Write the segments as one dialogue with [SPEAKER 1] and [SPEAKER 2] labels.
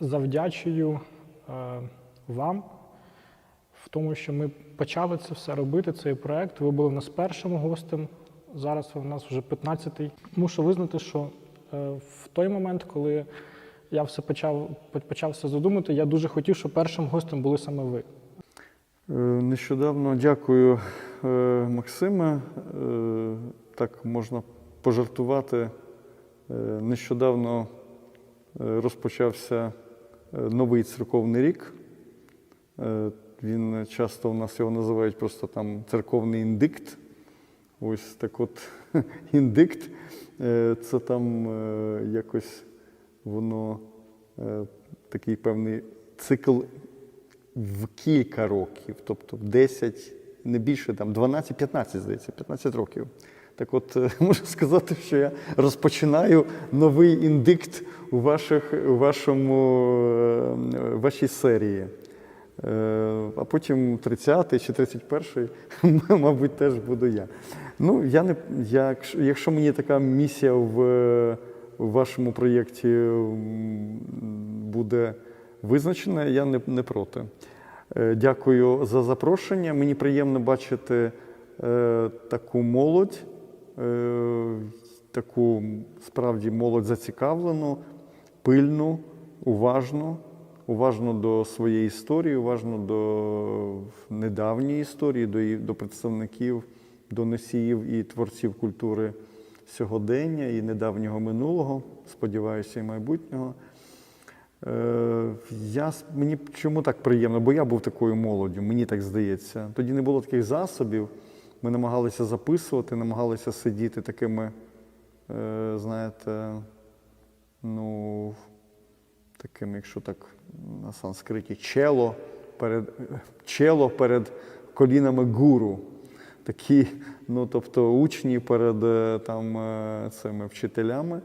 [SPEAKER 1] завдячую е, вам в тому, що ми почали це все робити, цей проект. Ви були в нас першим гостем. Зараз в нас вже 15-й. Мушу визнати, що е, в той момент, коли я все почав, почав все задумати, я дуже хотів, щоб першим гостем були саме ви.
[SPEAKER 2] Е, Нещодавно дякую, е, Максиме. Е, Так можна пожартувати. Нещодавно розпочався новий церковний рік. Е, Він часто у нас його називають просто там церковний індикт. Ось так от індикт. Е, Це там е, якось воно е, такий певний цикл в кілька років, тобто в 10, не більше, там 12-15, здається, 15 років. Так от, е, можу сказати, що я розпочинаю новий індикт у, ваших, у вашому, е, вашій серії. Е, А потім 30-й чи 31-й, мабуть, теж буду я. Ну, я не, я, якщо- мені така місія в, вашому проєкті буде визначена, я не, не проти. Дякую за запрошення. Мені приємно бачити таку молодь, таку справді молодь зацікавлену, пильну, уважну, уважно до своєї історії, уважно до недавньої історії, до, до представників, до носіїв і творців культури сьогодення і недавнього минулого, сподіваюся, і майбутнього. Е, Я, мені чому так приємно? Бо я був такою молоддю, мені так здається. Тоді не було таких засобів. Ми намагалися записувати, намагалися сидіти такими, е, знаєте, ну, таким, якщо так на санскриті, чело перед, чело перед колінами гуру. Такі, ну, тобто учні перед е, там, е, цими вчителями.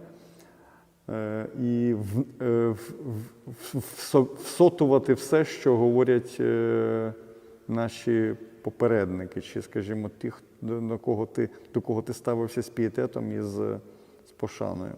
[SPEAKER 2] Е, І в, е, в, в, всотувати все, що говорять е, наші попередники, чи, скажімо, до, до, кого ти, до кого ти ставився з пієтетом і з, з пошаною.